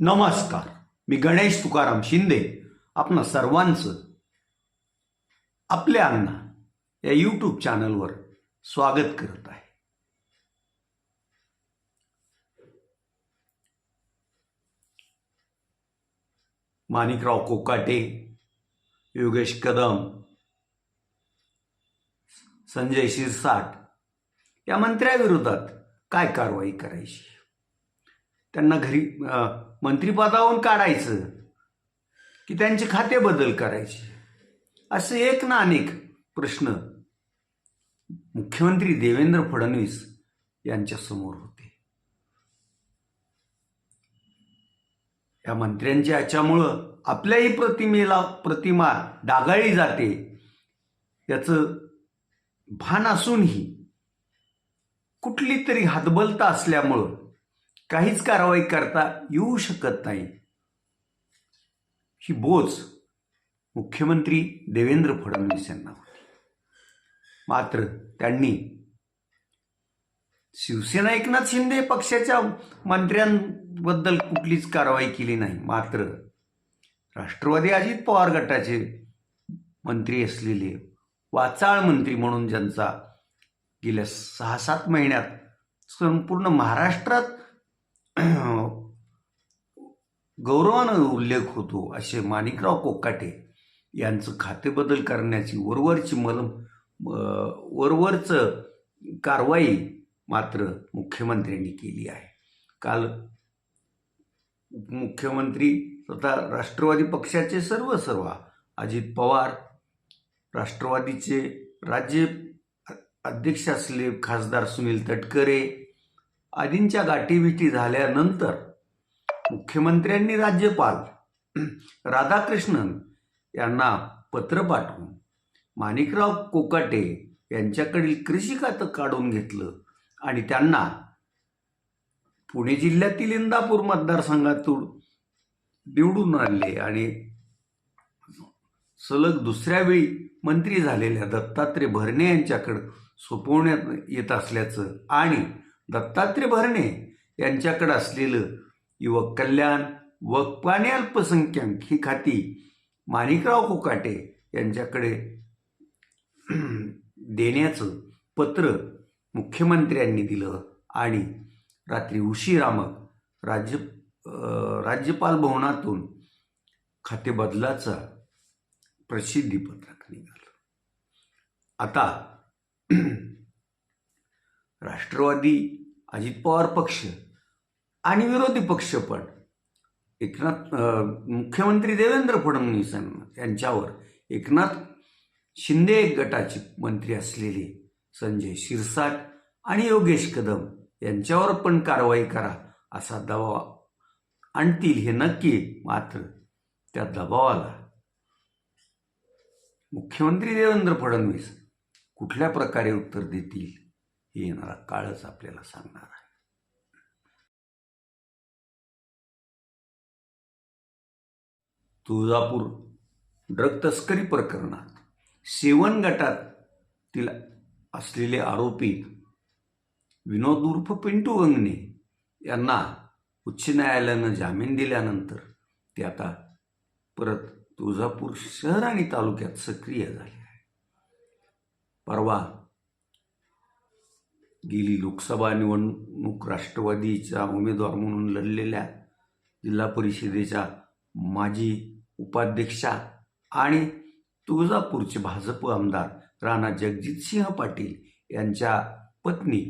नमस्कार. मी गणेश तुकाराम शिंदे. आपणा सर्वांचं आपल्या अण्णा या यूट्यूब चॅनलवर स्वागत करत आहे. माणिकराव कोकाटे योगेश कदम संजय शिरसाट या मंत्र्याविरोधात काय कारवाई करायची? त्यांना घरी मंत्रिपदावरून काढायचं की त्यांचे खाते बदल करायचे. असे एक ना अनेक प्रश्न मुख्यमंत्री देवेंद्र फडणवीस यांच्या समोर होते. या मंत्र्यांच्या याच्यामुळं आपल्याही प्रतिमेला प्रतिमा डागाळली जाते. याचं भान असूनही कुठली तरी हातबलता असल्यामुळं काहीच कारवाई करता येऊ शकत नाही. ही बोच मुख्यमंत्री देवेंद्र फडणवीस यांना होती. मात्र त्यांनी शिवसेना एकनाथ शिंदे पक्षाच्या मंत्र्यांबद्दल कुठलीच कारवाई केली नाही. मात्र राष्ट्रवादी अजित पवार गटाचे मंत्री असलेले वाचाळ मंत्री म्हणून ज्यांचा गेल्या सहा सात महिन्यात संपूर्ण महाराष्ट्रात गौरवानं उल्लेख होतो असे माणिकराव कोकाटे यांचं खातेबदल करण्याची वरवरची मल वरवरचं कारवाई मात्र मुख्यमंत्र्यांनी केली आहे. काल मुख्यमंत्री तथा राष्ट्रवादी पक्षाचे सर्व सर्व अजित पवार राष्ट्रवादीचे राज्य अध्यक्ष असले खासदार सुनील तटकरे आदींच्या गाठीबिटी झाल्यानंतर मुख्यमंत्र्यांनी राज्यपाल राधाकृष्णन यांना पत्र पाठवून माणिकराव कोकाटे यांच्याकडील कृषी खातं काढून घेतलं आणि त्यांना पुणे जिल्ह्यातील इंदापूर मतदारसंघातून निवडून आणले आणि सलग दुसऱ्या वेळी मंत्री झालेल्या दत्तात्रय भरणे यांच्याकडं सोपवण्यात येत असल्याचं आणि दत्तात्रय भरणे यांच्याकडे असलेलं युवक कल्याण वक्फ आणि अल्पसंख्याक ही खाती माणिकराव कोकाटे यांच्याकडे देण्याचं पत्र मुख्यमंत्र्यांनी दिलं आणि रात्री उशिरा मग राज्य राज्यपाल भवनातून खाते बदलाचा प्रसिद्धीपत्रक निघालं. आता राष्ट्रवादी अजित पवार पक्ष आणि विरोधी पक्ष पण. एकनाथ मुख्यमंत्री देवेंद्र फडणवीसांना यांच्यावर एकनाथ शिंदे एक गटाचे मंत्री असलेले संजय शिरसाट आणि योगेश कदम यांच्यावर पण कारवाई करा असा दबाव आणतील हे नक्की मात्र त्या दबावाला. मुख्यमंत्री देवेंद्र फडणवीस कुठल्या प्रकारे उत्तर देतील? हे येणारा काळच आपल्याला सांगणार आहे. तुळजापूर ड्रग तस्करी प्रकरणात सेवन गटातील असलेले आरोपी विनोद उर्फ पिंटू गंगणे यांना उच्च न्यायालयानं जामीन दिल्यानंतर ते आता परत तुळजापूर शहर आणि तालुक्यात सक्रिय झाले आहे परवा गेली लोकसभा निवडणूक राष्ट्रवादीचा उमेदवार म्हणून लढलेल्या जिल्हा परिषदेच्या माजी उपाध्यक्षा आणि तुळजापूरचे भाजप आमदार राणा जगजितसिंह पाटील यांच्या पत्नी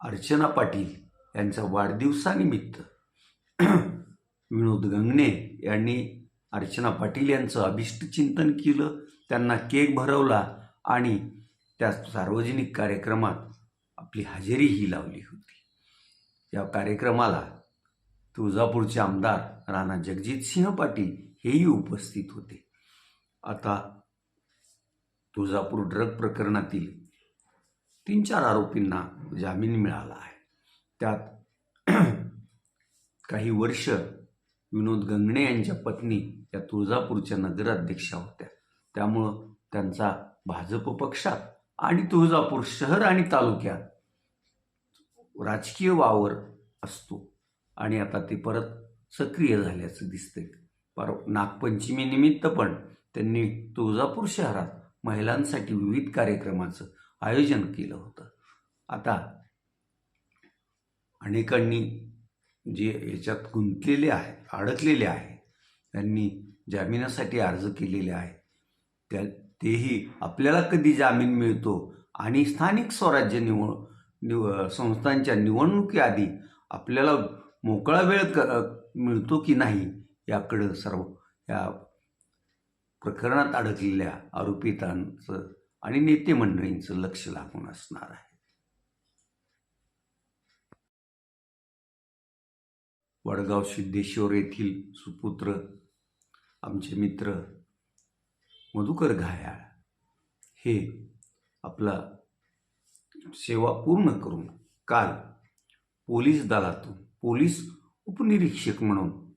अर्चना पाटील यांच्या वाढदिवसानिमित्त विनोद गंगणे यांनी अर्चना पाटील यांचं अभिष्ट चिंतन केलं. त्यांना केक भरवला आणि त्या सार्वजनिक कार्यक्रमात आपली हजेरीही लावली होती. या कार्यक्रमाला तुळजापूरचे आमदार राणा जगजितसिंह पाटील हेही उपस्थित होते. आता तुळजापूर ड्रग प्रकरणातील तीन चार आरोपींना जामीन मिळाला आहे. त्यात काही वर्ष विनोद गंगणे यांच्या पत्नी या तुळजापूरच्या नगराध्यक्षा होत्या. त्यामुळं त्यांचा भाजप पक्षात आणि तुळजापूर शहर आणि तालुक्यात राजकीय वावर असतो. आणि आता ते परत सक्रिय झाल्याचं दिसतंय. पर नागपंचमीनिमित्त पण त्यांनी तुळजापूर शहरात महिलांसाठी विविध कार्यक्रमाचं आयोजन केलं होतं. आता अनेकांनी जे याच्यात गुंतलेले आहेत अडकलेले आहेत त्यांनी जामिनासाठी अर्ज केलेले आहे त्या तेही आपल्याला कधी जामीन मिळतो आणि स्थानिक स्वराज्य निवड निव संस्थांच्या निवडणुकीआधी आपल्याला मोकळा वेळ क मिळतो की नाही याकडं सर्व या प्रकरणात अडकलेल्या आरोपितांचं आणि नेते मंडळींचं लक्ष लागून असणार आहे. वडगाव सिद्धेश्वर येथील सुपुत्र आमचे मित्र मधुकर घायाळ हे आपला सेवा पूर्ण करून काल पोलीस दलातून पोलीस उपनिरीक्षक म्हणून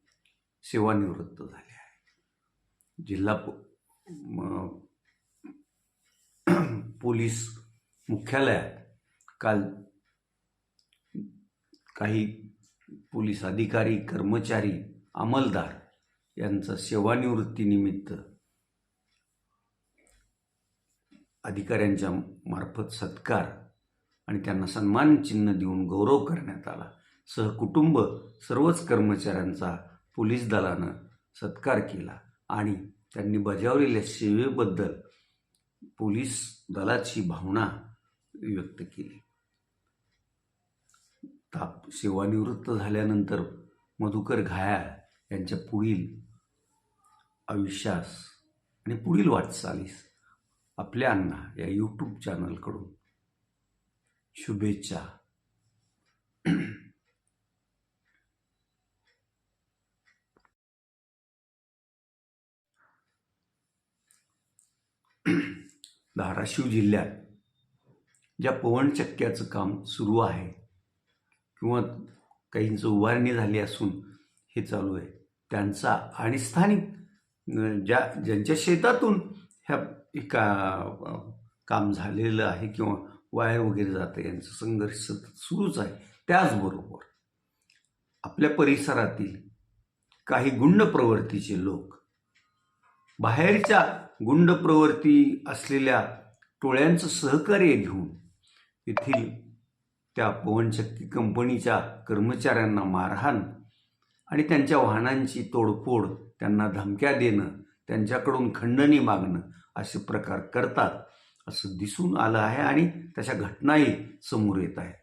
सेवानिवृत्त झाले आहे. जिल्हा म- पोलीस मुख्यालयात काल काही पोलीस अधिकारी कर्मचारी अंमलदार यांचा सेवानिवृत्तीनिमित्त अधिकाऱ्यांच्या मार्फत सत्कार आणि त्यांना सन्मान चिन्ह देऊन गौरव करण्यात आला. सहकुटुंब सर्वच कर्मचाऱ्यांचा पोलीस दलानं सत्कार केला आणि त्यांनी बजावलेल्या सेवेबद्दल पोलीस दलाची भावना व्यक्त केली. ताप सेवानिवृत्त झाल्यानंतर मधुकर घायाळ यांच्या पुढील आयुष्यास आणि पुढील वाटचालीस आपल्या अण्णा या यूट्यूब चॅनलकडून शुभेच्छा. धाराशिव जिल्ह्यात ज्या पवनचक्क्याचं काम सुरू आहे किंवा काहींचं उभारणी झाली असून हे चालू आहे त्यांचा आणि स्थानिक ज्या ज्यांच्या शेतातून ह्या का काम झालेलं आहे किंवा वायर वगैरे जातं यांचं संघर्ष सतत सुरूच आहे. त्याचबरोबर आपल्या परिसरातील काही गुंड प्रवृत्तीचे लोक बाहेरच्या गुंड प्रवृत्ती असलेल्या टोळ्यांचं सहकार्य घेऊन येथील त्या पवनचक्की कंपनीच्या कर्मचाऱ्यांना मारहाण आणि त्यांच्या वाहनांची तोडफोड त्यांना धमक्या देणं त्यांच्याकडून खंडणी मागणं असे प्रकार करतात. असं दिसून आलं आहे आणि तशा घटनाही समोर येत आहेत.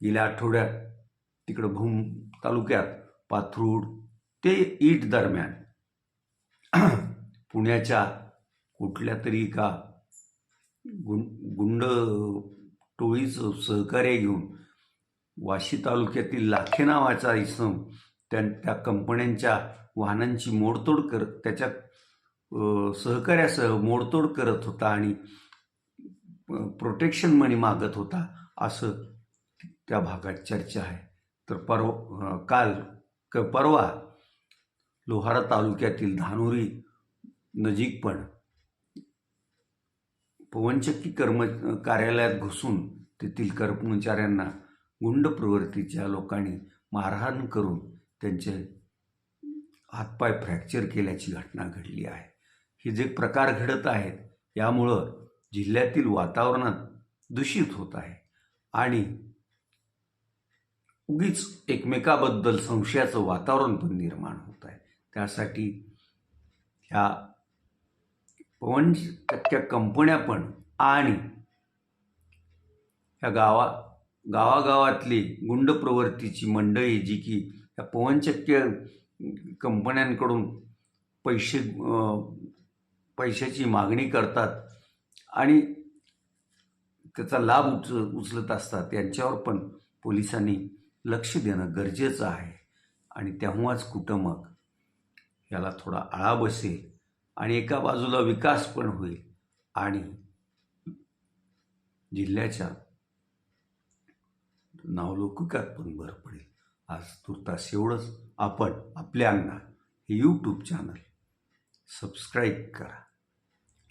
गेल्या आठवड्यात तिकडं भूम तालुक्यात पाथरूड ते ईट दरम्यान पुण्याच्या कुठल्या तरी का गुं गुंड टोळीचं सहकार्य घेऊन वाशी तालुक्यातील लाखे नावाचा इसम त्या त्या कंपन्यांच्या वाहनांची मोडतोड करत त्याच्या सहकार्यासह मोडतोड करत होता आणि प्रोटेक्शन मनी मागत होता असं त्या भागात चर्चा आहे. तर परव काल क परवा लोहारा तालुक्यातील धानोरी नजीक पण पवनचक्की कर्म कार्यालयात घुसून तेथील कर्मचाऱ्यांना गुंड प्रवृत्तीच्या लोकांनी मारहाण करून त्यांचे हातपाय फ्रॅक्चर केल्याची घटना घडली आहे. हे जे प्रकार घडत आहेत यामुळं जिल्ह्यातील वातावरणात दूषित होत आहे. आणि उगीच एकमेकाबद्दल संशयाचं वातावरण पण निर्माण होत आहे. त्यासाठी ह्या पवनचक्क्या कंपन्या पण आणि ह्या गावा गावागावातली गुंड प्रवृत्तीची मंडळी जी की या पवनचक्क्य कंपन्यांकडून पैसे पैशाची मागणी करतात आणि त्याचा लाभ उच उचलत असतात. यांच्यावर पण पोलिसांनी लक्ष देणं गरजेचं आहे. आणि तेव्हाच कुठं मग याला थोडा आळा बसेल आणि एका बाजूला विकास पण होईल. आणि जिल्ह्याच्या नावलौकिकात पण भर पडेल. आज तुर्तास एवढंच. आपण आपल्या अंगणात हे यूट्यूब चॅनल सबस्क्राईब करा.